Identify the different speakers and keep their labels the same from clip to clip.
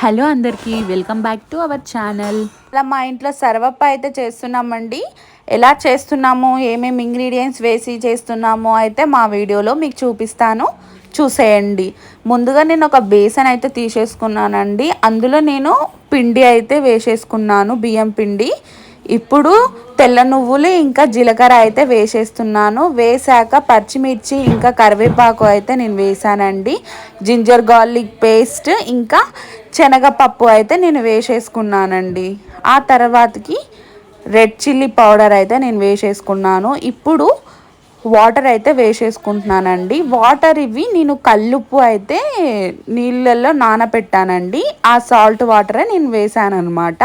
Speaker 1: Hello అందరికీ welcome back to our channel.
Speaker 2: ఇలా మా ఇంట్లో సర్వప్ప అయితే చేస్తున్నామండి. ఎలా చేస్తున్నాము ఏమేమి ఇంగ్రీడియంట్స్ వేసి చేస్తున్నాము అయితే మా వీడియోలో మీకు చూపిస్తాను. చూసేయండి. ముందుగా నేను ఒక బేసన్ అయితే తీసేసుకున్నానండి. అందులో నేను పిండి అయితే వేసేసుకున్నాను బియ్యం పిండి. ఇప్పుడు తెల్ల నువ్వులు ఇంకా జీలకర్ర అయితే వేసేస్తున్నాను. వేసాక పచ్చిమిర్చి ఇంకా కరివేపాకు అయితే నేను వేసానండి జింజర్ గార్లిక్ పేస్ట్ ఇంకా శనగపప్పు అయితే నేను వేసేసుకున్నానండి. ఆ తర్వాతకి రెడ్ చిల్లీ పౌడర్ అయితే నేను వేసేసుకున్నాను. ఇప్పుడు వాటర్ అయితే వేసేసుకుంటున్నానండి. వాటర్ ఇవి నేను కల్లుప్పు అయితే నీళ్ళల్లో నానబెట్టానండి ఆ సాల్ట్ వాటరే నేను వేసాను అనమాట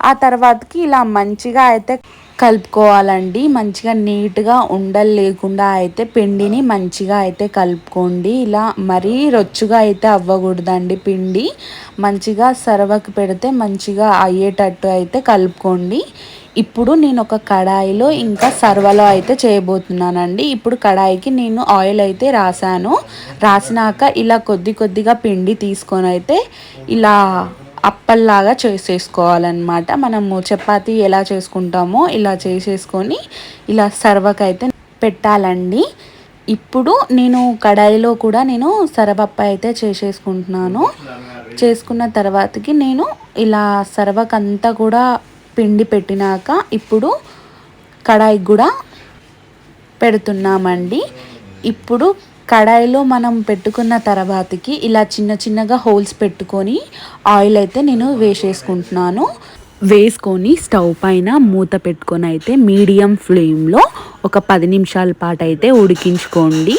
Speaker 2: ఆ తర్వాతకి ఇలా మంచిగా అయితే కలుపుకోవాలండి. మంచిగా నీట్గా ఉండలు లేకుండా అయితే పిండిని మంచిగా అయితే కలుపుకోండి. ఇలా మరీ రొచ్చుగా అయితే అవ్వకూడదండి పిండి. మంచిగా సర్వకు పెడితే మంచిగా అయ్యేటట్టు అయితే కలుపుకోండి. ఇప్పుడు నేను ఒక కడాయిలో ఇంకా సర్వలో అయితే చేయబోతున్నానండి. ఇప్పుడు కడాయికి నేను ఆయిల్ అయితే రాసాను రాసినాక ఇలా కొద్ది కొద్దిగా పిండి తీసుకొని అయితే ఇలా అప్పల్లాగా చేసేసుకోవాలన్నమాట. మనము చపాతి ఎలా చేసుకుంటామో ఇలా చేసేసుకొని ఇలా సర్వకైతే పెట్టాలండి. ఇప్పుడు నేను కడాయిలో కూడా నేను సరవప్ప అయితే చేసేసుకుంటున్నాను. చేసుకున్న తర్వాతకి నేను ఇలా సర్వకంతా కూడా పిండి పెట్టినాక ఇప్పుడు కడాయికి కూడా పెడుతున్నామండి. ఇప్పుడు కడాయిలో మనం పెట్టుకున్న తర్వాతకి ఇలా చిన్న చిన్నగా హోల్స్ పెట్టుకొని ఆయిల్ అయితే నేను వేసేసుకుంటున్నాను. వేసుకొని స్టవ్ పైన మూత పెట్టుకొని అయితే మీడియం ఫ్లేమ్లో ఒక పది నిమిషాల పాటు అయితే ఉడికించుకోండి.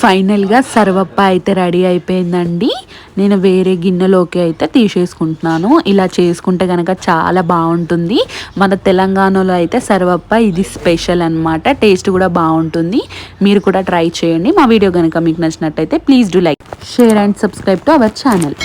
Speaker 2: ఫైనల్గా సర్వప్ప అయితే రెడీ అయిపోయిందండి. నేను వేరే గిన్నెలోకి అయితే తీసేసుకుంటున్నాను. ఇలా చేసుకుంటే కనుక చాలా బాగుంటుంది. మన తెలంగాణలో అయితే సర్వప్ప ఇది స్పెషల్ అనమాట టేస్ట్ కూడా బాగుంటుంది. మీరు కూడా ట్రై చేయండి. మా వీడియో కనుక మీకు నచ్చినట్టయితే please do like share and subscribe to our channel.